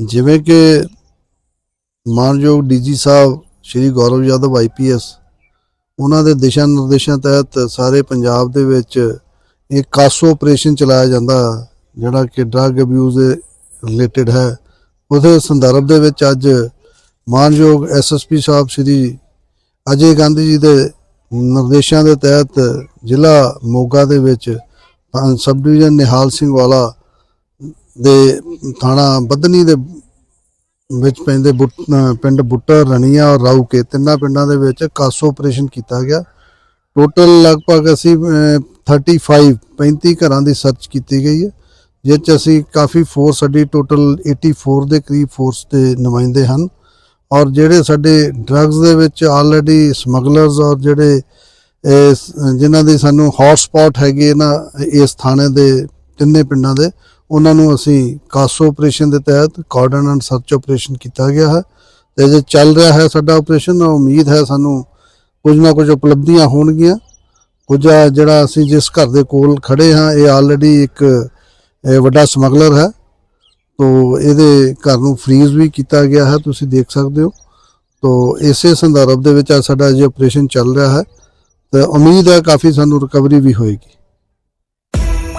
ਜਿਵੇਂ ਕਿ ਮਾਨਯੋਗ ਡੀਜੀ ਸਾਹਿਬ, ਸ਼੍ਰੀ ਗੌਰਵ ਯਾਦਵ ਆਈਪੀਐਸ ਉਹਨਾਂ ਦੇ ਦਿਸ਼ਾ ਨਿਰਦੇਸ਼ਾਂ ਤਹਿਤ ਸਾਰੇ ਪੰਜਾਬ ਦੇ ਵਿੱਚ ਇਹ ਕਾਸੋ ਆਪਰੇਸ਼ਨ ਚਲਾਇਆ ਜਾਂਦਾ, ਜਿਹੜਾ ਕਿ ਡਰੱਗ ਅਬਿਊਜ਼ ਦੇ ਰਿਲੇਟਡ ਹੈ। ਉਹਦੇ ਸੰਦਰਭ ਦੇ ਵਿੱਚ ਅੱਜ ਮਾਨਯੋਗ ਐਸਐਸਪੀ ਸਾਹਿਬ, ਸ਼੍ਰੀ ਅਜੇ ਗਾਂਧੀ ਜੀ ਦੇ ਨਿਰਦੇਸ਼ਾਂ ਦੇ ਤਹਿਤ ਜ਼ਿਲ੍ਹਾ ਮੋਗਾ ਦੇ ਵਿੱਚ ਸਬ ਡਿਵੀਜ਼ਨ ਨਿਹਾਲ ਸਿੰਘ ਵਾਲਾ ਦੇ ਥਾਣਾ ਬੱਧਨੀ ਦੇ ਵਿੱਚ ਪੈਂਦੇ ਬੁੱਟ- ਪਿੰਡ ਬੁੱਟਾ ਰਣੀਆਂ ਔਰ ਰਾਊਕੇ ਤਿੰਨਾਂ ਪਿੰਡਾਂ ਦੇ ਵਿੱਚ ਕਾਸੋ ਆਪਰੇਸ਼ਨ ਕੀਤਾ ਗਿਆ। ਟੋਟਲ ਲਗਭਗ ਅਸੀਂ ਅ, 35 35 ਘਰਾਂ ਦੀ ਸਰਚ ਕੀਤੀ ਗਈ ਹੈ ਜਿਸ 'ਚ ਅਸੀਂ ਕਾਫੀ ਫੋਰਸ ਸਾਡੀ ਟੋਟਲ 84 ਦੇ ਕਰੀਬ ਫੋਰਸ ਦੇ ਨੁਮਾਇੰਦੇ ਹਨ। ਔਰ ਜਿਹੜੇ ਸਾਡੇ ਡਰੱਗਸ ਦੇ ਵਿੱਚ ਆਲਰੇਡੀ ਸਮਗਲਰਸ ਔਰ ਜਿਹੜੇ ਇਸ ਜਿਨ੍ਹਾਂ ਦੀ ਸਾਨੂੰ ਹੌਟ ਸਪੌਟ ਹੈਗੇ ਨਾ ਇਸ ਥਾਣੇ ਦੇ ਤਿੰਨੇ ਪਿੰਡਾਂ ਦੇ ਉਹਨਾਂ ਨੂੰ ਅਸੀਂ ਕਾਸੋ ਆਪਰੇਸ਼ਨ ਦੇ ਤਹਿਤ ਕਾਰਡਨ ਐਂਡ ਸਰਚ ਆਪਰੇਸ਼ਨ ਕੀਤਾ ਗਿਆ ਹੈ ਤੇ ਜੇ ਚੱਲ ਰਿਹਾ ਹੈ ਸਾਡਾ ਆਪਰੇਸ਼ਨ ਉਮੀਦ ਹੈ ਸਾਨੂੰ ਕੁਝ ਨਾ ਕੁਝ ਉਪਲਬਧੀਆਂ ਹੋਣਗੀਆਂ। ਕੁਝ ਜਿਹੜਾ ਅਸੀਂ ਜਿਸ ਘਰ ਦੇ ਕੋਲ ਖੜੇ ਹਾਂ, ਇਹ ਆਲਰੇਡੀ ਇੱਕ ਵੱਡਾ ਸਮਗਲਰ ਹੈ। ਤੋ ਇਹਦੇ ਘਰ ਨੂੰ ਫ੍ਰੀਜ਼ ਵੀ ਕੀਤਾ ਗਿਆ ਹੈ, ਤੁਸੀਂ ਦੇਖ ਸਕਦੇ ਹੋ। ਤੋ ਇਸੇ ਸੰਦਰਭ ਦੇ ਵਿੱਚ ਅੱਜ ਸਾਡਾ ਜੇ ਆਪਰੇਸ਼ਨ ਚੱਲ ਰਿਹਾ ਹੈ। ਤੇ ਉਮੀਦ ਹੈ ਕਾਫੀ ਸਾਨੂੰ ਰਿਕਵਰੀ ਵੀ ਹੋਏਗੀ।